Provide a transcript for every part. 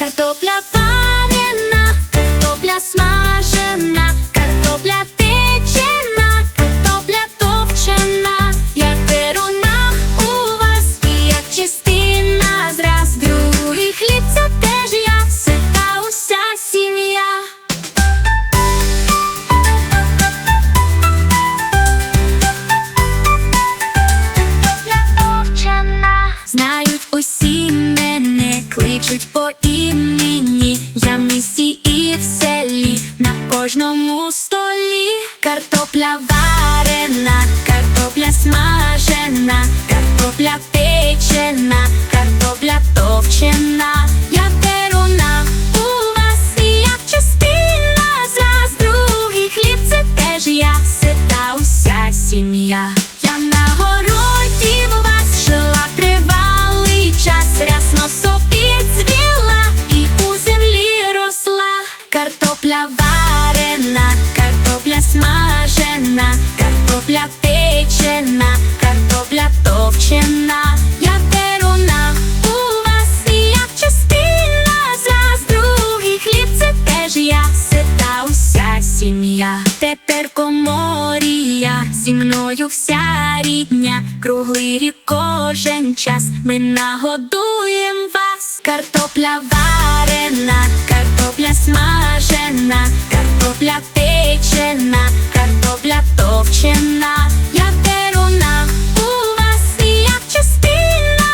Картопля парена, картопля смажена, картопля печена, картопля топчена, як перунах у вас, і як частина, зраз Другий хліб це теж я, все та уся сім'я. Картопля топчена, знають усі кличуть по імені, я місті і в селі, на кожному столі картопля варена, картопля смажена, картопля печена, картопля товчена. Я перуна у вас і я частина з вас другий хліб це теж я, сита уся сім'я. Я на гору Картопля варена, картопля смажена, картопля печена, картопля товчена. Я деруна у вас і як частина з вас другий хліб, це теж я сита уся сім'я. Тепер коморія зі мною вся рідня, круглий рік кожен час ми нагодуєм вас. Картопля варена, картопля смажена, картопля печена, картопля товчена. Я в терунах у вас і я частина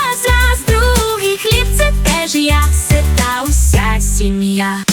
з других другий це теж я сита уся сім'я.